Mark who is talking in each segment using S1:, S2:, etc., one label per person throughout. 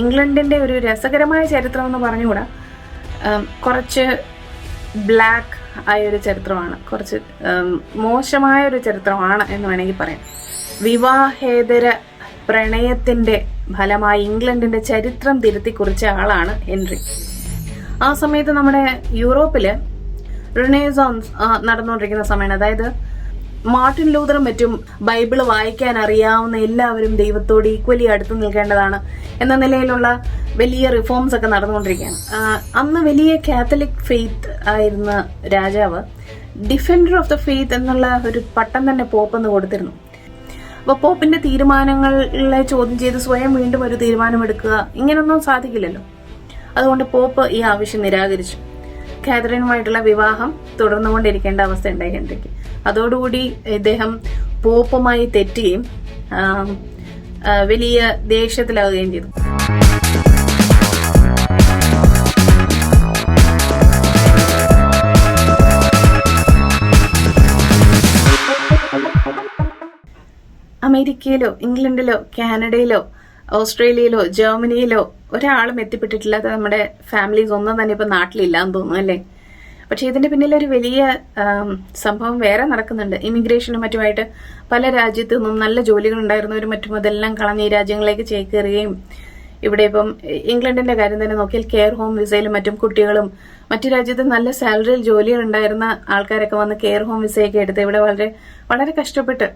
S1: ഇംഗ്ലണ്ടിന്റെ ഒരു രസകരമായ ചരിത്രം എന്ന് പറഞ്ഞുകൂടാ കുറച്ച് ബ്ലാക്ക് ആയ ഒരു ചരിത്രമാണ്. കുറച്ച് മോശമായ ഒരു ചരിത്രമാണ് എന്ന് വേണമെങ്കിൽ പറയാം. വിവാഹേതര പ്രണയത്തിന്റെ ഫലമായി ഇംഗ്ലണ്ടിന്റെ ചരിത്രം തിരുത്തി കുറിച്ച ആളാണ് ഹെൻറി. ആ സമയത്ത് നമ്മുടെ യൂറോപ്പിൽ റിനേസോൺസ് നടന്നുകൊണ്ടിരിക്കുന്ന സമയമാണ് അതായത് മാർട്ടിൻ ലൂതറും മറ്റും ബൈബിൾ വായിക്കാൻ അറിയാവുന്ന എല്ലാവരും ദൈവത്തോട് ഈക്വലി അടുത്ത് നിൽക്കേണ്ടതാണ് എന്ന നിലയിലുള്ള വലിയ റിഫോംസ് ഒക്കെ നടന്നുകൊണ്ടിരിക്കുകയാണ്. അന്ന് വലിയ കാത്തലിക് ഫെയ്ത്ത് ആയിരുന്ന രാജാവ് ഡിഫൻഡർ ഓഫ് ദ ഫെയ്ത്ത് എന്നുള്ള ഒരു പട്ടം തന്നെ പോപ്പെന്ന് കൊടുത്തിരുന്നു. അപ്പോൾ പോപ്പിന്റെ തീരുമാനങ്ങളെ ചോദ്യം ചെയ്ത് സ്വയം വീണ്ടും ഒരു തീരുമാനമെടുക്കുക ഇങ്ങനൊന്നും സാധിക്കില്ലല്ലോ. അതുകൊണ്ട് പോപ്പ് ഈ ആവശ്യം നിരാകരിച്ചു. കാതറിനുമായിട്ടുള്ള വിവാഹം തുടർന്നുകൊണ്ടിരിക്കേണ്ട അവസ്ഥ ഉണ്ടായി ഹെൻറിക്ക്. അതോടുകൂടി ഇദ്ദേഹം പോപ്പുമായി തെറ്റുകയും വലിയ ദേഷ്യത്തിലാവുകയും ചെയ്തു. അമേരിക്കയിലോ ഇംഗ്ലണ്ടിലോ കാനഡയിലോ ഓസ്ട്രേലിയയിലോ ജർമ്മനിയിലോ ഒരാളും എത്തിപ്പെട്ടിട്ടില്ലാത്ത നമ്മുടെ ഫാമിലീസ് ഒന്നും തന്നെ ഇപ്പൊ നാട്ടിലില്ല എന്ന് തോന്നുന്നു അല്ലേ? പക്ഷെ ഇതിന്റെ പിന്നിൽ ഒരു വലിയ സംഭവം വേറെ നടക്കുന്നുണ്ട്. ഇമിഗ്രേഷനും മറ്റുമായിട്ട് പല രാജ്യത്തു നിന്നും നല്ല ജോലികൾ ഉണ്ടായിരുന്നവരും മറ്റും അതെല്ലാം കളഞ്ഞ് ഈ രാജ്യങ്ങളിലേക്ക് ചേക്കേറുകയും ഇവിടെ ഇപ്പം ഇംഗ്ലണ്ടിന്റെ കാര്യം തന്നെ നോക്കിയാൽ കെയർ ഹോം വിസയിലും മറ്റും കുട്ടികളും മറ്റു രാജ്യത്ത് നല്ല സാലറിയിൽ ജോലികൾ ഉണ്ടായിരുന്ന ആൾക്കാരൊക്കെ വന്ന് കെയർ ഹോം വിസയൊക്കെ എടുത്ത് ഇവിടെ വളരെ വളരെ കഷ്ടപ്പെട്ട്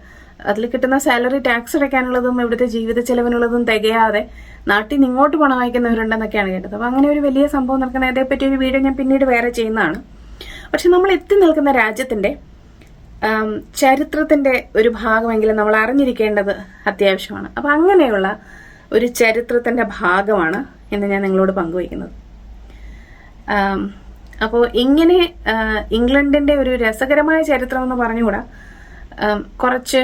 S1: അതിൽ കിട്ടുന്ന സാലറി ടാക്സ് അടയ്ക്കാനുള്ളതും ഇവിടുത്തെ ജീവിത ചെലവിനുള്ളതും തികയാതെ നാട്ടിൽ നിന്ന് ഇങ്ങോട്ട് പണം വായിക്കുന്നവരുണ്ടെന്നൊക്കെയാണ് കേട്ടത്. അപ്പൊ അങ്ങനെ ഒരു വലിയ സംഭവം നടക്കുന്ന അതേപ്പറ്റി ഒരു വീഡിയോ ഞാൻ പിന്നീട് വേറെ ചെയ്യുന്നതാണ്. പക്ഷെ നമ്മൾ എത്തി നിൽക്കുന്ന രാജ്യത്തിന്റെ ചരിത്രത്തിന്റെ ഒരു ഭാഗമെങ്കിലും നമ്മൾ അറിഞ്ഞിരിക്കേണ്ടത് അത്യാവശ്യമാണ്. അപ്പൊ അങ്ങനെയുള്ള ഒരു ചരിത്രത്തിന്റെ ഭാഗമാണ് ഇന്ന് ഞാൻ നിങ്ങളോട് പങ്കുവയ്ക്കുന്നത്. അപ്പോൾ ഇങ്ങനെ ഇംഗ്ലണ്ടിന്റെ ഒരു രസകരമായ ചരിത്രം എന്ന് പറഞ്ഞുകൂടാ കുറച്ച്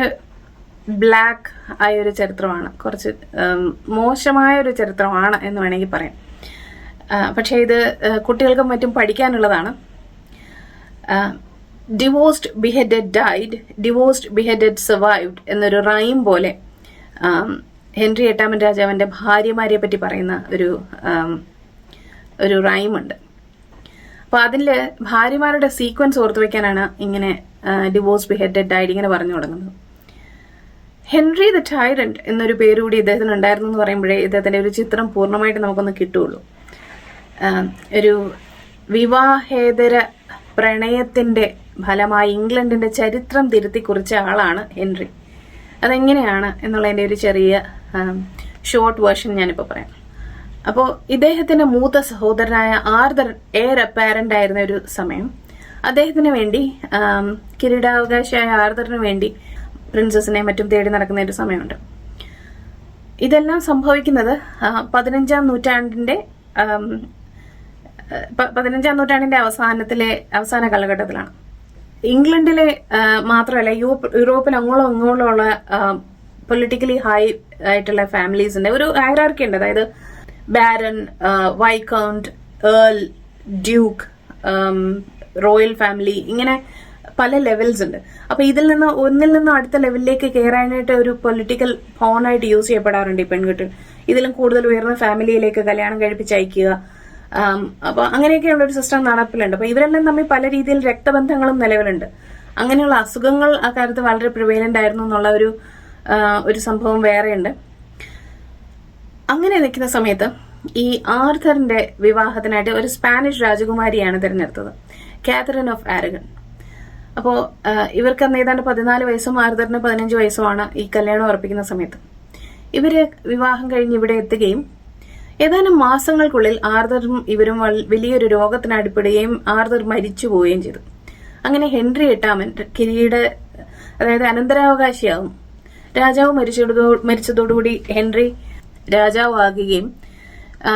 S1: ബ്ലാക്ക് ആയ ഒരു ചരിത്രമാണ്. കുറച്ച് മോശമായ ഒരു ചരിത്രമാണ് എന്ന് വേണമെങ്കിൽ പറയാം. പക്ഷേ ഇത് കുട്ടികൾക്കും മറ്റും പഠിക്കാനുള്ളതാണ്. Divorced beheaded died divorced beheaded survived എന്നൊരു റൈം പോലെ ഹെൻറി എട്ടാമൻ രാജാവിന്റെ ഭാര്യമാരെ പറ്റി പറയുന്ന ഒരു ഒരു റൈമുണ്ട് അപ്പോൾ അതിൽ ഭാര്യമാരുടെ സീക്വൻസ് ഓർത്തു വയ്ക്കാനാണ് ഇങ്ങനെ ഡിവോഴ്സ് ബിഹെഡഡ് ഡൈഡ് ഇങ്ങനെ പറഞ്ഞു തുടങ്ങുന്നത്. ഹെൻറി ദ ടൈറന്റ് എന്നൊരു പേരുകൂടി ഇദ്ദേഹത്തിന് ഉണ്ടായിരുന്നു എന്ന് പറയുമ്പോഴേ ഇദ്ദേഹത്തിന്റെ ഒരു ചിത്രം പൂർണമായിട്ട് നമുക്കൊന്ന് കിട്ടുകയുള്ളൂ. ഒരു വിവാഹേതര പ്രണയത്തിന്റെ ഫലമായി ഇംഗ്ലണ്ടിന്റെ ചരിത്രം തിരുത്തി കുറിച്ച ആളാണ് ഹെൻറി. അതെങ്ങനെയാണ് എന്നുള്ളതിന്റെ ഒരു ചെറിയ ഷോർട്ട് വേർഷൻ ഞാനിപ്പോൾ പറയാം. അപ്പോൾ ഇദ്ദേഹത്തിന്റെ മൂത്ത സഹോദരനായ ആർദർ എയർ അപ്പാരന്റ് ആയിരുന്ന ഒരു സമയം. അദ്ദേഹത്തിന് വേണ്ടി കിരീടാവകാശിയായ ആർദറിന് വേണ്ടി പ്രിൻസസിനെ മറ്റും തേടി നടക്കുന്ന ഒരു സമയമുണ്ട്. ഇതെല്ലാം സംഭവിക്കുന്നത് പതിനഞ്ചാം നൂറ്റാണ്ടിന്റെ ആം, പതിനഞ്ചാം നൂറ്റാണ്ടിന്റെ അവസാനത്തിലെ അവസാന കാലഘട്ടത്തിലാണ്. ഇംഗ്ലണ്ടിലെ മാത്രമല്ല യൂറോപ്പ് യൂറോപ്പിൽ അങ്ങോളം അങ്ങോളം ഉള്ള പൊളിറ്റിക്കലി ഹൈ ആയിട്ടുള്ള ഫാമിലീസിന്റെ ഒരു ഹൈറാർക്കി ഉണ്ട്. അതായത് baron viscount earl duke royal family ഇങ്ങനെ പല ലെവൽസ് ഉണ്ട്. അപ്പൊ ഇതിൽ നിന്ന് ഒന്നിൽ നിന്ന് അടുത്ത ലെവലിലേക്ക് കയറാനായിട്ട് ഒരു പൊളിറ്റിക്കൽ ഫോണായിട്ട് യൂസ് ചെയ്യപ്പെടാറുണ്ട് ഈ പെൺകുട്ടികൾ ഇതിലും കൂടുതൽ ഉയർന്ന ഫാമിലിയിലേക്ക് കല്യാണം കഴിപ്പിച്ച് അയക്കുക. അപ്പോൾ അപ്പൊ അങ്ങനെയൊക്കെയുള്ള ഒരു സിസ്റ്റം നടപ്പിലുണ്ട്. അപ്പൊ ഇവരെല്ലാം തമ്മിൽ പല രീതിയിൽ രക്തബന്ധങ്ങളും നിലവിലുണ്ട്. അങ്ങനെയുള്ള അസുഖങ്ങൾ ആ കാലത്ത് വളരെ പ്രിവേലന്റ് ആയിരുന്നു എന്നുള്ള ഒരു ഒരു സംഭവം വേറെയുണ്ട്. അങ്ങനെ നിൽക്കുന്ന സമയത്ത് ഈ ആർഥറിന്റെ വിവാഹത്തിനായിട്ട് ഒരു സ്പാനിഷ് രാജകുമാരിയാണ് തിരഞ്ഞെടുത്തത്. Catherine of Aragon. അപ്പോ ആ, ഇവർക്ക് അന്ന് ഏതാണ്ട് പതിനാല് വയസ്സും ആർദറിന് പതിനഞ്ച് വയസ്സുമാണ് ഈ കല്യാണം ഉറപ്പിക്കുന്ന സമയത്ത്. ഇവർ വിവാഹം കഴിഞ്ഞ് ഇവിടെ എത്തുകയും ഏതാനും മാസങ്ങൾക്കുള്ളിൽ ആർദറും ഇവരും വലിയൊരു രോഗത്തിന് അടിപ്പെടുകയും ആർദർ മരിച്ചു പോവുകയും ചെയ്തു. അങ്ങനെ ഹെൻറി എട്ടാമൻ കിരീട അതായത് അനന്തരാവകാശിയാവും. രാജാവ് മരിച്ചതോ മരിച്ചതോടുകൂടി ഹെൻറി രാജാവാകുകയും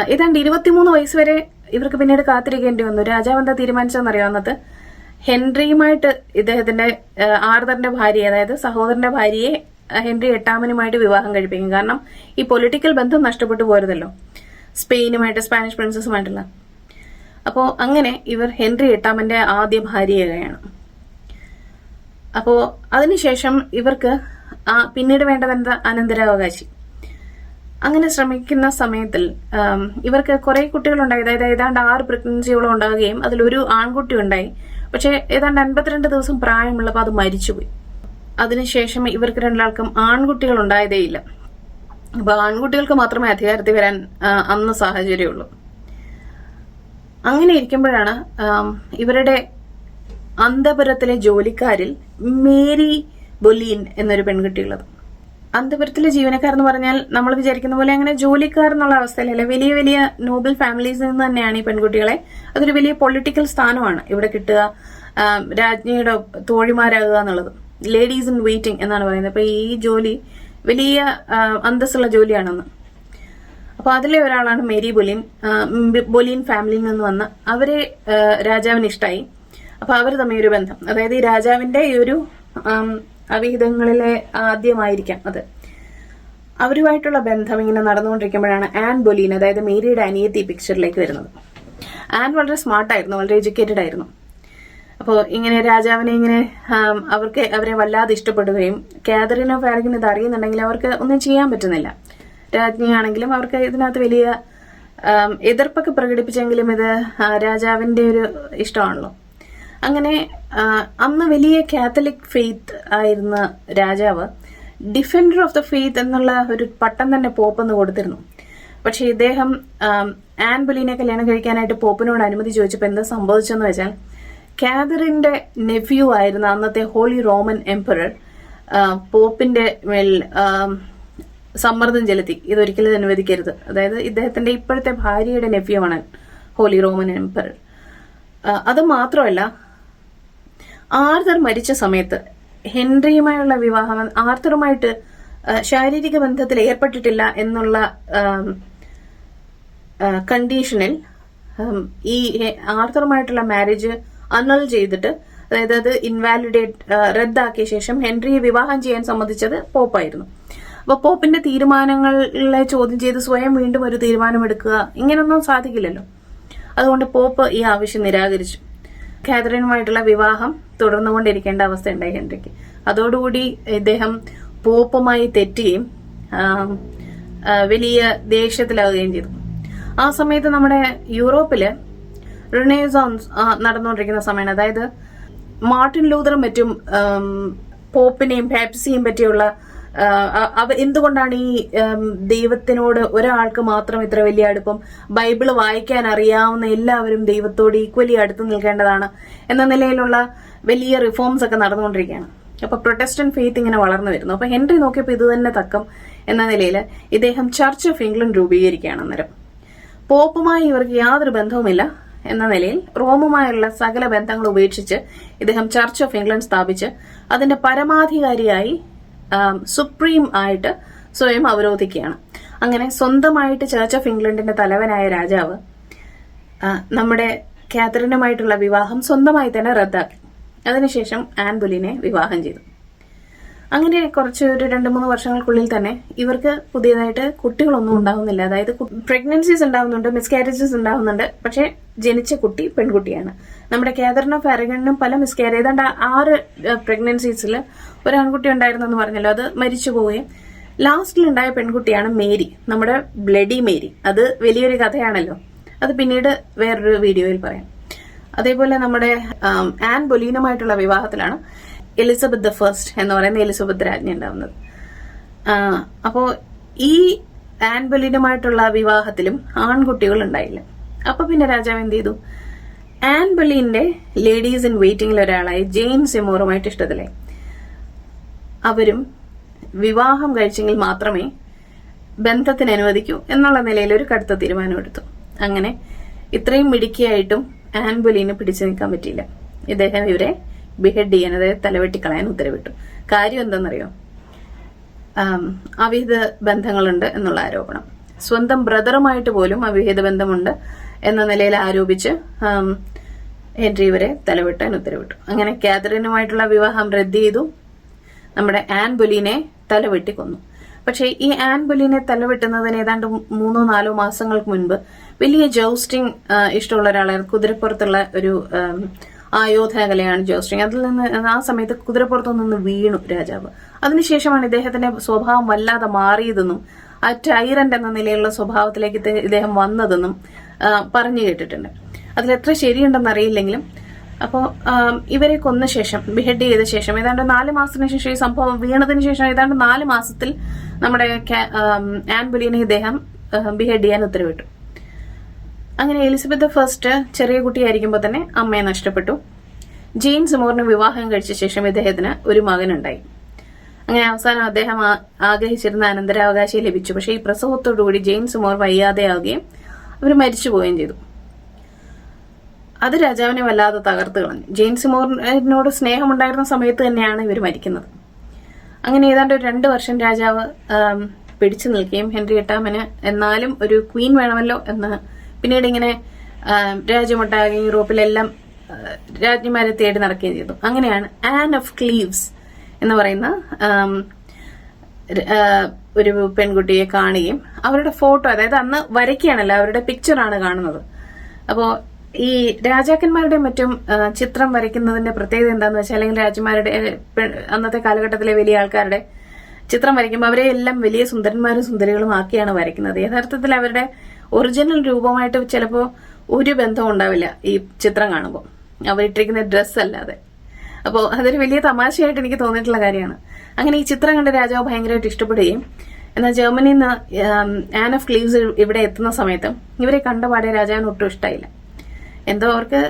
S1: ഏതാണ്ട് ഇരുപത്തിമൂന്ന് വയസ്സ് വരെ ഇവർക്ക് പിന്നീട് കാത്തിരിക്കേണ്ടി വന്നു. രാജാവ് എന്താ തീരുമാനിച്ചതെന്നറിയോ അന്നത്ത് ഹെൻറിയുമായിട്ട് ഇദ്ദേഹത്തിന്റെ ആർദറിന്റെ ഭാര്യ അതായത് സഹോദരന്റെ ഭാര്യയെ ഹെൻറി എട്ടാമനുമായിട്ട് വിവാഹം കഴിപ്പിക്കും. കാരണം ഈ പൊളിറ്റിക്കൽ ബന്ധം നഷ്ടപ്പെട്ടു പോരുതല്ലോ. സ്പെയിനുമായിട്ട് സ്പാനിഷ് പ്രിൻസസുമായിട്ടുള്ള. അപ്പോൾ അങ്ങനെ ഇവർ ഹെൻറി എട്ടാമന്റെ ആദ്യ ഭാര്യയാണ് അപ്പോൾ അതിനുശേഷം ഇവർക്ക് ആ പിന്നീട് വേണ്ടത് എന്താ? അനന്തരാവകാശി. അങ്ങനെ ശ്രമിക്കുന്ന സമയത്തിൽ ഇവർക്ക് കുറെ കുട്ടികളുണ്ടായി. അതായത് ഏതാണ്ട് ആറ് പ്രഗ്നൻസികളും ഉണ്ടാവുകയും അതിലൊരു ആൺകുട്ടി ഉണ്ടായി. പക്ഷെ ഏതാണ്ട് അൻപത്തിരണ്ട് ദിവസം പ്രായമുള്ളപ്പോൾ അത് മരിച്ചുപോയി. അതിനുശേഷം ഇവർക്ക് രണ്ടാൾക്കും ആൺകുട്ടികൾ ഉണ്ടായതേയില്ല അപ്പൊ ആൺകുട്ടികൾക്ക് മാത്രമേ അധികാരത്തിൽ വരാൻ അന്ന് സാഹചര്യമുള്ളൂ. അങ്ങനെ ഇരിക്കുമ്പോഴാണ് ഇവരുടെ അന്തപുരത്തിലെ ജോലിക്കാരിൽ മേരി ബൊലീൻ എന്നൊരു പെൺകുട്ടിയുള്ളത് അന്തപുരത്തിലെ ജീവനക്കാർ എന്ന് പറഞ്ഞാൽ നമ്മൾ വിചാരിക്കുന്ന പോലെ അങ്ങനെ ജോലിക്കാർ എന്നുള്ള അവസ്ഥയിലല്ല. വലിയ വലിയ നോബൽ ഫാമിലീസിൽ നിന്ന് തന്നെയാണ് ഈ പെൺകുട്ടികളെ. അതൊരു വലിയ പൊളിറ്റിക്കൽ സ്ഥാനമാണ് ഇവിടെ കിട്ടുക. രാജ്ഞിയുടെ തോഴിമാരാകുക എന്നുള്ളത്. ലേഡീസ് ഇൻ വെയിറ്റിംഗ് എന്നാണ് പറയുന്നത്. അപ്പൊ ഈ ജോലി വലിയ അന്തസ്സുള്ള ജോലിയാണെന്ന്. അപ്പൊ അതിലെ ഒരാളാണ് മേരി ബൊലിൻ. ബൊലിൻ ഫാമിലിയിൽ നിന്ന് വന്ന അവരെ രാജാവിന് ഇഷ്ടമായി അപ്പൊ അവർ തമ്മിൽ ഒരു ബന്ധം. അതായത് ഈ രാജാവിന്റെ ഈ ഒരു ആം, അവിഹിതങ്ങളിലെ ആദ്യമായിരിക്കാം അത്. അവരുമായിട്ടുള്ള ബന്ധം ഇങ്ങനെ നടന്നുകൊണ്ടിരിക്കുമ്പോഴാണ് ആൻ ബൊലീൻ അതായത് മേരിയുടെ അനിയത്തി പിക്ചറിലേക്ക് വരുന്നത്. ആൻ വളരെ സ്മാർട്ടായിരുന്നു വളരെ എഡ്യൂക്കേറ്റഡ് ആയിരുന്നു. അപ്പോൾ ഇങ്ങനെ രാജാവിനെ ഇങ്ങനെ അവർക്ക് അവരെ വല്ലാതെ ഇഷ്ടപ്പെടുകയും കാതറിൻ ഓഫ് ഇത് അറിയുന്നുണ്ടെങ്കിൽ അവർക്ക് ഒന്നും ചെയ്യാൻ പറ്റുന്നില്ല. രാജ്ഞിയാണെങ്കിലും അവർക്ക് ഇതിനകത്ത് വലിയ എതിർപ്പൊക്കെ പ്രകടിപ്പിച്ചെങ്കിലും ഇത് രാജാവിന്റെ ഒരു ഇഷ്ടമാണല്ലോ. അങ്ങനെ അന്ന് വലിയ കാത്തലിക് ഫെയ്ത്ത് ആയിരുന്ന രാജാവ് ഡിഫൻഡർ ഓഫ് ദ ഫെയ്ത്ത് എന്നുള്ള ഒരു പട്ടം തന്നെ പോപ്പെന്ന് കൊടുത്തിരുന്നു. പക്ഷെ ഇദ്ദേഹം ആൻ ബൊലീനെ കല്യാണം കഴിക്കാനായിട്ട് പോപ്പിനോട് അനുമതി ചോദിച്ചപ്പോൾ എന്താ സംഭവിച്ചെന്ന് വെച്ചാൽ കാതറിന്റെ നെഫ്യൂ ആയിരുന്ന അന്നത്തെ ഹോളി റോമൻ എംപറർ പോപ്പിന്റെ മേൽ സമ്മർദ്ദം ചെലുത്തി. ഇതൊരിക്കലും അനുവദിക്കരുത്. അതായത് ഇദ്ദേഹത്തിന്റെ ഇപ്പോഴത്തെ ഭാര്യയുടെ നെഫ്യൂ ആണ് ഹോളി റോമൻ എംപറർ. അത് മാത്രമല്ല ആർത്തർ മരിച്ച സമയത്ത് ഹെൻറിയുമായുള്ള വിവാഹം ആർത്തറുമായിട്ട് ശാരീരിക ബന്ധത്തിൽ ഏർപ്പെട്ടിട്ടില്ല എന്നുള്ള കണ്ടീഷനിൽ ഈ ആർത്തറുമായിട്ടുള്ള മാരേജ് അനൾ ചെയ്തിട്ട് അതായത് അത് ഇൻവാലിഡേറ്റ് റദ്ദാക്കിയ ശേഷം ഹെൻറിയെ വിവാഹം ചെയ്യാൻ സമ്മതിച്ചത് പോപ്പായിരുന്നു. അപ്പൊ പോപ്പിന്റെ തീരുമാനങ്ങളെ ചോദ്യം ചെയ്ത് സ്വയം വീണ്ടും ഒരു തീരുമാനമെടുക്കുക ഇങ്ങനൊന്നും സാധിക്കില്ലല്ലോ. അതുകൊണ്ട് പോപ്പ് ഈ ആവശ്യം നിരാകരിച്ചു. കാതറിനുമായിട്ടുള്ള വിവാഹം തുടർന്നുകൊണ്ടിരിക്കേണ്ട അവസ്ഥ ഉണ്ടായി ഹെൻറിക്ക്. അതോടുകൂടി ഇദ്ദേഹം പോപ്പുമായി തെറ്റുകയും വലിയ ദേഷ്യത്തിലാവുകയും ചെയ്തു. ആ സമയത്ത് നമ്മുടെ യൂറോപ്പിൽ റിനേസോൺസ് നടന്നുകൊണ്ടിരിക്കുന്ന സമയമാണ്. അതായത് മാർട്ടിൻ ലൂതറും മറ്റും പോപ്പിനെയും പാപ്സിയും പറ്റിയുള്ള അവ എന്തുകൊണ്ടാണ് ഈ ദൈവത്തിനോട് ഒരാൾക്ക് മാത്രം ഇത്ര വലിയ അടുപ്പം? ബൈബിൾ വായിക്കാൻ അറിയാവുന്ന എല്ലാവരും ദൈവത്തോട് ഈക്വലി അടുത്ത് നിൽക്കേണ്ടതാണ് എന്ന നിലയിലുള്ള വലിയ റിഫോംസ് ഒക്കെ നടന്നുകൊണ്ടിരിക്കുകയാണ്. അപ്പൊ പ്രൊട്ടസ്റ്റന്റ് ഫെയ്ത്ത് ഇങ്ങനെ വളർന്നു വരുന്നു. അപ്പൊ ഹെൻറി നോക്കിയപ്പോൾ ഇത് തന്നെ തക്കം എന്ന നിലയിൽ ഇദ്ദേഹം ചർച്ച് ഓഫ് ഇംഗ്ലണ്ട് രൂപീകരിക്കുകയാണ് അന്നേരം. പോപ്പുമായി ഇവർക്ക് യാതൊരു ബന്ധവുമില്ല എന്ന നിലയിൽ റോമുമായുള്ള സകല ബന്ധങ്ങൾ ഉപേക്ഷിച്ച് ഇദ്ദേഹം ചർച്ച് ഓഫ് ഇംഗ്ലണ്ട് സ്ഥാപിച്ച് അതിന്റെ പരമാധികാരിയായി സുപ്രീം ആയിട്ട് സ്വയം അവരോധിക്കുകയാണ്. അങ്ങനെ സ്വന്തമായിട്ട് ചർച്ച് ഓഫ് ഇംഗ്ലണ്ടിന്റെ തലവനായ രാജാവ് നമ്മുടെ കാത്തറിനുമായിട്ടുള്ള വിവാഹം സ്വന്തമായി തന്നെ റദ്ദാക്കി. അതിനുശേഷം ആൻബുലിനെ വിവാഹം ചെയ്തു. അങ്ങനെ കുറച്ച് ഒരു രണ്ട് മൂന്ന് വർഷങ്ങൾക്കുള്ളിൽ തന്നെ ഇവർക്ക് പുതിയതായിട്ട് കുട്ടികളൊന്നും ഉണ്ടാവുന്നില്ല. അതായത് പ്രഗ്നൻസീസ് ഉണ്ടാവുന്നുണ്ട് മിസ്കാരേജസ് ഉണ്ടാവുന്നുണ്ട്. പക്ഷെ ജനിച്ച കുട്ടി പെൺകുട്ടിയാണ്. നമ്മുടെ കേദറിനും ഫാരഗണിനും പല മിസ്കാരേജ് ഏതാണ്ട് ആറ് പ്രഗ്നൻസീസിൽ ഒരു ആൺകുട്ടി ഉണ്ടായിരുന്നെന്ന് പറഞ്ഞല്ലോ. അത് മരിച്ചു പോവുകയും ലാസ്റ്റിൽ ഉണ്ടായ പെൺകുട്ടിയാണ് മേരി. നമ്മുടെ ബ്ലഡി മേരി. അത് വലിയൊരു കഥയാണല്ലോ. അത് പിന്നീട് വേറൊരു വീഡിയോയിൽ പറയാം. അതേപോലെ നമ്മുടെ ആൻ ബൊലീനുമായിട്ടുള്ള വിവാഹത്തിലാണ് എലിസബത്ത് ദ ഫസ്റ്റ് എന്ന് പറയുന്ന എലിസബത്ത് രാജ്ഞി ഉണ്ടാവുന്നത്. അപ്പോൾ അപ്പോ ഈ ആൻബലിനുമായിട്ടുള്ള വിവാഹത്തിലും ആൺകുട്ടികൾ ഉണ്ടായില്ല. അപ്പൊ പിന്നെ രാജാവ് എന്ത് ചെയ്തു? ആൻബലിന്റെ ലേഡീസ് ഇൻ വെയിറ്റിംഗിൽ ഒരാളായി ജെയിൻ സെമോറുമായിട്ട് ഇഷ്ടത്തിലായി. അവരും വിവാഹം കഴിച്ചെങ്കിൽ മാത്രമേ ബന്ധത്തിന് അനുവദിക്കൂ എന്നുള്ള നിലയിൽ ഒരു കടുത്ത തീരുമാനമെടുത്തു. അങ്ങനെ ഇത്രയും മിടുക്കിയായിട്ടും ആൻബുലിന് പിടിച്ചു നിൽക്കാൻ പറ്റിയില്ല. ഇദ്ദേഹം ഇവരെ ബിഹെഡ് ചെയ്യാൻ അതായത് തലവെട്ടിക്കളയാൻ ഉത്തരവിട്ടു. കാര്യം എന്താണെന്നറിയോ? അവിഹിത ബന്ധങ്ങളുണ്ട് എന്നുള്ള ആരോപണം. സ്വന്തം ബ്രദറുമായിട്ട് പോലും അവിഹിത ബന്ധമുണ്ട് എന്ന നിലയിൽ ആരോപിച്ച് ഹെൻറി ഇവരെ തലവെട്ടാൻ ഉത്തരവിട്ടു. അങ്ങനെ കാതറിനുമായിട്ടുള്ള വിവാഹം റദ്ദ് ചെയ്തു. നമ്മുടെ ആൻ ബുലിനെ തലവെട്ടി കൊന്നു പക്ഷേ ഈ ആൻ ബുലിനെ തലവെട്ടുന്നതിന് ഏതാണ്ട് മൂന്നോ നാലോ മാസങ്ങൾക്ക് മുൻപ് വലിയ ജോസ്റ്റിംഗ് ഇഷ്ടമുള്ള ഒരാളായിരുന്നു. കുതിരപ്പുറത്തുള്ള ഒരു ആയോധന കലയാണ് ജോസ്റ്റിംഗ് അതിൽ നിന്ന് ആ സമയത്ത് കുതിരപ്പുറത്തു നിന്ന് വീണു രാജാവ്. അതിനുശേഷമാണ് ഇദ്ദേഹത്തിന്റെ സ്വഭാവം വല്ലാതെ മാറിയതെന്നും ആ ടൈറന്റ് എന്ന നിലയിലുള്ള സ്വഭാവത്തിലേക്ക് ഇദ്ദേഹം വന്നതെന്നും പറഞ്ഞു കേട്ടിട്ടുണ്ട്. അതിൽ എത്ര ശരിയുണ്ടെന്ന് അറിയില്ലെങ്കിലും അപ്പോൾ ഇവരെ കൊന്ന ശേഷം ബിഹെഡ് ചെയ്ത ശേഷം ഏതാണ്ട് നാല് മാസത്തിന് ശേഷം ഈ സംഭവം വീണതിന് ശേഷം ഏതാണ്ട് നാല് മാസത്തിൽ നമ്മുടെ ആൻ ബുലിയനെ ഇദ്ദേഹം ബിഹെഡ് ചെയ്യാൻ ഉത്തരവിട്ടു. അങ്ങനെ എലിസബത്ത് ഫസ്റ്റ് ചെറിയ കുട്ടിയായിരിക്കുമ്പോൾ തന്നെ അമ്മയെ നഷ്ടപ്പെട്ടു. ജെയിംസ് മോറിന് വിവാഹം കഴിച്ച ശേഷം ഇദ്ദേഹത്തിന് ഒരു മകനുണ്ടായി. അങ്ങനെ അവസാനം അദ്ദേഹം ആഗ്രഹിച്ചിരുന്ന അനന്തരാവകാശി ലഭിച്ചു. പക്ഷേ ഈ പ്രസവത്തോടുകൂടി ജെയിംസ് മോർ വയ്യാതെയാവുകയും അവർ മരിച്ചു പോവുകയും ചെയ്തു. അത് രാജാവിനെ വല്ലാതെ തകർത്ത് കളഞ്ഞു. ജെയിംസ് മോറിനോട് സ്നേഹമുണ്ടായിരുന്ന സമയത്ത് തന്നെയാണ് ഇവർ മരിക്കുന്നത്. അങ്ങനെ ഏതാണ്ട് ഒരു രണ്ട് വർഷം രാജാവ് പിടിച്ചു നിൽക്കുകയും ഹെൻറി എട്ടാമന് എന്നാലും ഒരു ക്വീൻ വേണമല്ലോ എന്ന് പിന്നീട് ഇങ്ങനെ രാജ്യമൊട്ടാകെ യൂറോപ്പിലെല്ലാം രാജ്ഞിമാരെ തേടി നടക്കുകയും ചെയ്തു. അങ്ങനെയാണ് ആൻ ഓഫ് ക്ലീവ്സ് എന്ന് പറയുന്ന ഒരു പെൺകുട്ടിയെ കാണുകയും അവരുടെ ഫോട്ടോ അതായത് അന്ന് വരയ്ക്കുകയാണല്ലോ അവരുടെ പിക്ചറാണ് കാണുന്നത്. അപ്പോൾ ഈ രാജാക്കന്മാരുടെ മറ്റും ചിത്രം വരയ്ക്കുന്നതിന്റെ പ്രത്യേകത എന്താന്ന് വെച്ചാൽ അല്ലെങ്കിൽ രാജ്യമാരുടെ അന്നത്തെ കാലഘട്ടത്തിലെ വലിയ ആൾക്കാരുടെ ചിത്രം വരയ്ക്കുമ്പോൾ അവരെ എല്ലാം വലിയ സുന്ദരന്മാരും സുന്ദരികളും ആക്കിയാണ് വരയ്ക്കുന്നത്. യഥാർത്ഥത്തിൽ അവരുടെ ഒറിജിനൽ രൂപമായിട്ട് ചിലപ്പോൾ ഒരു ബന്ധം ഉണ്ടാവില്ല ഈ ചിത്രം കാണുമ്പോൾ അവരിട്ടിരിക്കുന്ന ഡ്രസ്സ് അല്ലാതെ. അപ്പോൾ അതൊരു വലിയ തമാശയായിട്ട് എനിക്ക് തോന്നിയിട്ടുള്ള കാര്യമാണ്. അങ്ങനെ ഈ ചിത്രം കണ്ട് രാജാവ് ഭയങ്കരമായിട്ട് ഇഷ്ടപ്പെടുകയും എന്നാൽ ജർമ്മനിയിൽ നിന്ന് ആൻ ഓഫ് ക്ലീവ്സ് ഇവിടെ എത്തുന്ന സമയത്ത് ഇവരെ കണ്ട പാടെ രാജാവിന് ഒട്ടും ഇഷ്ടമായില്ല എന്തോ അവർക്ക്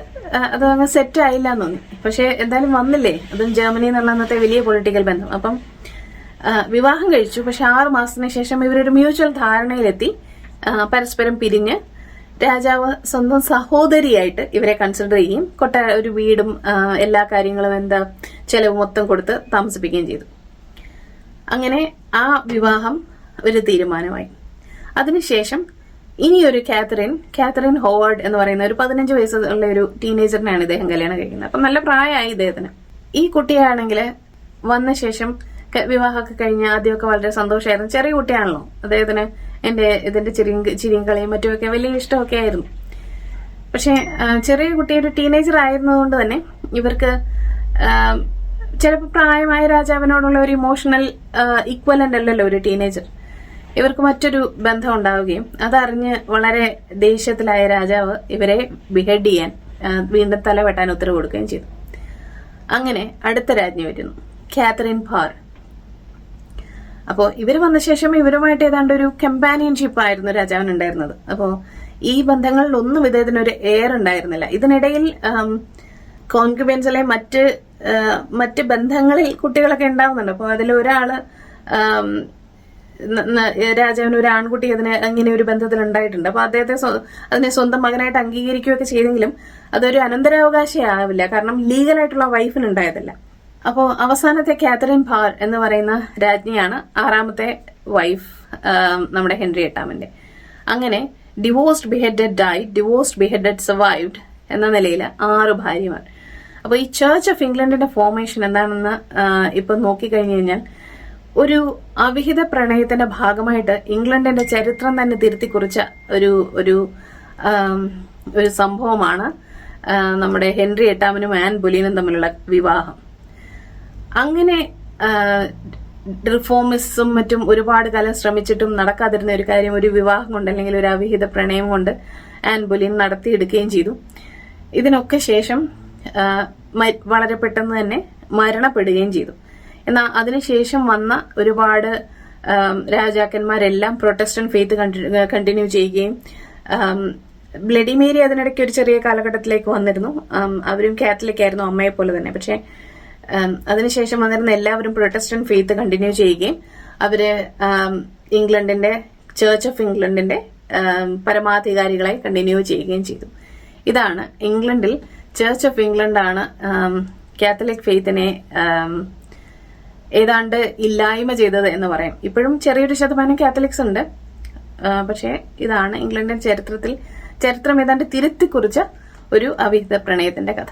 S1: അത് അങ്ങ് സെറ്റ് ആയില്ല എന്ന് തോന്നി. പക്ഷെ എന്തായാലും വന്നില്ലേ? അതും ജർമ്മനി എന്നുള്ള അന്നത്തെ വലിയ പൊളിറ്റിക്കൽ ബന്ധം. അപ്പം വിവാഹം കഴിച്ചു. പക്ഷെ ആറ് മാസത്തിന് ശേഷം ഇവരൊരു മ്യൂച്വൽ ധാരണയിലെത്തി. പരസ്പരം പിരിഞ്ഞ് രാജാവ് സ്വന്തം സഹോദരിയായിട്ട് ഇവരെ കൺസിഡർ ചെയ്യും കൊട്ട ഒരു വീടും എല്ലാ കാര്യങ്ങളും എന്താ ചെലവ് മൊത്തം കൊടുത്ത് താമസിപ്പിക്കുകയും ചെയ്തു. അങ്ങനെ ആ വിവാഹം ഒരു തീരുമാനമായി. അതിനുശേഷം ഇനിയൊരു കാത്തറിൻ കാത്തറിൻ ഹോവാർഡ് എന്ന് പറയുന്ന ഒരു പതിനഞ്ച് വയസ്സുള്ള ഒരു ടീനേജറിനെയാണ് ഇദ്ദേഹം കല്യാണം കഴിക്കുന്നത്. അപ്പം നല്ല പ്രായമായി ഇദ്ദേഹത്തിന്. ഈ കുട്ടിയാണെങ്കിൽ വന്ന ശേഷം വിവാഹമൊക്കെ കഴിഞ്ഞ് ആദ്യമൊക്കെ വളരെ സന്തോഷമായിരുന്നു. ചെറിയ കുട്ടിയാണല്ലോ. അദ്ദേഹത്തിന് എന്റെ ഇതിന്റെ ചിരിയും ചിരിയും കളിയും മറ്റുമൊക്കെ വലിയ ഇഷ്ടമൊക്കെ ആയിരുന്നു. പക്ഷെ ചെറിയ കുട്ടി ഒരു ടീനേജർ ആയിരുന്നതുകൊണ്ട് തന്നെ ഇവർക്ക് ചിലപ്പോൾ പ്രായമായ രാജാവിനോടുള്ള ഒരു ഇമോഷണൽ ഈക്വലന്റ് അല്ലല്ലോ ഒരു ടീനേജർ ഇവർക്ക് മറ്റൊരു ബന്ധം ഉണ്ടാവുകയും അതറിഞ്ഞ് വളരെ ദേഷ്യത്തിലായ രാജാവ് ഇവരെ ബിഹേഡ് ചെയ്യാൻ വീണ്ടും തല വെട്ടാൻ ഉത്തരവ് കൊടുക്കുകയും ചെയ്തു. അങ്ങനെ അടുത്ത രാജ്ഞി വരുന്നു. Catherine Parr. അപ്പോൾ ഇവർ വന്ന ശേഷം ഇവരുമായിട്ട് ഏതാണ്ട് ഒരു കമ്പാനിയൻഷിപ്പ് ആയിരുന്നു രാജാവിന് ഉണ്ടായിരുന്നത്. അപ്പോ ഈ ബന്ധങ്ങളിൽ ഒന്നും ഇദ്ദേഹത്തിന് ഒരു എയർ ഉണ്ടായിരുന്നില്ല. ഇതിനിടയിൽ കോൺക്യുബൻസിലെ മറ്റ് മറ്റ് ബന്ധങ്ങളിൽ കുട്ടികളൊക്കെ ഉണ്ടാവുന്നുണ്ട്. അപ്പോൾ അതിൽ ഒരാൾ രാജാവിന് ഒരു ആൺകുട്ടി അതിന് അങ്ങനെ ഒരു ബന്ധത്തിൽ ഉണ്ടായിട്ടുണ്ട്. അപ്പൊ അദ്ദേഹത്തെ അതിനെ സ്വന്തം മകനായിട്ട് അംഗീകരിക്കുകയൊക്കെ ചെയ്തെങ്കിലും അതൊരു അനന്തരാവകാശിയാവില്ല കാരണം ലീഗലായിട്ടുള്ള വൈഫിന് ഉണ്ടായതല്ല. അപ്പോൾ അവസാനത്തെ കാത്തറിൻ ഭാർ എന്ന് പറയുന്ന രാജ്ഞിയാണ് ആറാമത്തെ വൈഫ് നമ്മുടെ ഹെൻറി എട്ടാമന്റെ അങ്ങനെ divorced beheaded die divorced beheaded survived എന്ന നിലയിൽ ആറ് ഭാര്യമാർ. അപ്പോൾ ഈ ചർച്ച് ഓഫ് ഇംഗ്ലണ്ടിന്റെ ഫോർമേഷൻ എന്താണെന്ന് ഇപ്പൊ നോക്കിക്കഴിഞ്ഞു കഴിഞ്ഞാൽ ഒരു അവിഹിത പ്രണയത്തിന്റെ ഭാഗമായിട്ട് ഇംഗ്ലണ്ടിന്റെ ചരിത്രം തന്നെ തിരുത്തി കുറിച്ച ഒരു ഒരു ഒരു സംഭവമാണ് നമ്മുടെ ഹെൻറി എട്ടാമനും ആൻ ബുലീനും തമ്മിലുള്ള വിവാഹം. അങ്ങനെ റിഫോമിസും മറ്റും ഒരുപാട് കാലം ശ്രമിച്ചിട്ടും നടക്കാതിരുന്ന ഒരു കാര്യം ഒരു വിവാഹം കൊണ്ട് അല്ലെങ്കിൽ ഒരു അവിഹിത പ്രണയം കൊണ്ട് ആൻ ബുലിൻ നടത്തിയെടുക്കുകയും ചെയ്തു. ഇതിനൊക്കെ ശേഷം വളരെ പെട്ടെന്ന് തന്നെ മരണപ്പെടുകയും ചെയ്തു. എന്നാൽ അതിനുശേഷം വന്ന ഒരുപാട് രാജാക്കന്മാരെല്ലാം പ്രൊട്ടസ്റ്റന്റ് ഫെയ്ത്ത് കണ്ടിന്യൂ ചെയ്യുകയും ബ്ലഡി മേരി അതിനിടയ്ക്ക് ഒരു ചെറിയ കാലഘട്ടത്തിലേക്ക് വന്നിരുന്നു. അവരും കാത്തലിക് ആയിരുന്നു അമ്മയെ പോലെ തന്നെ. പക്ഷേ അതിനുശേഷം വന്നിരുന്ന എല്ലാവരും പ്രൊട്ടസ്റ്റന്റ് ഫെയ്ത്ത് കണ്ടിന്യൂ ചെയ്യുകയും അവർ ഇംഗ്ലണ്ടിന്റെ ചേർച്ച് ഓഫ് ഇംഗ്ലണ്ടിന്റെ പരമാധികാരികളെ കണ്ടിന്യൂ ചെയ്യുകയും ചെയ്തു. ഇതാണ് ഇംഗ്ലണ്ടിൽ ചേർച്ച് ഓഫ് ഇംഗ്ലണ്ട് ആണ് കാത്തലിക് ഫെയ്ത്തിനെ ഏതാണ്ട് ഇല്ലായ്മ ചെയ്തത് എന്ന് പറയാം. ഇപ്പോഴും ചെറിയൊരു ശതമാനം കാത്തലിക്സ് ഉണ്ട്. പക്ഷേ ഇതാണ് ഇംഗ്ലണ്ടിന്റെ ചരിത്രത്തിൽ ചരിത്രം ഏതാണ്ട് തിരുത്തിക്കുറിച്ച ഒരു അവിഹിത പ്രണയത്തിന്റെ കഥ.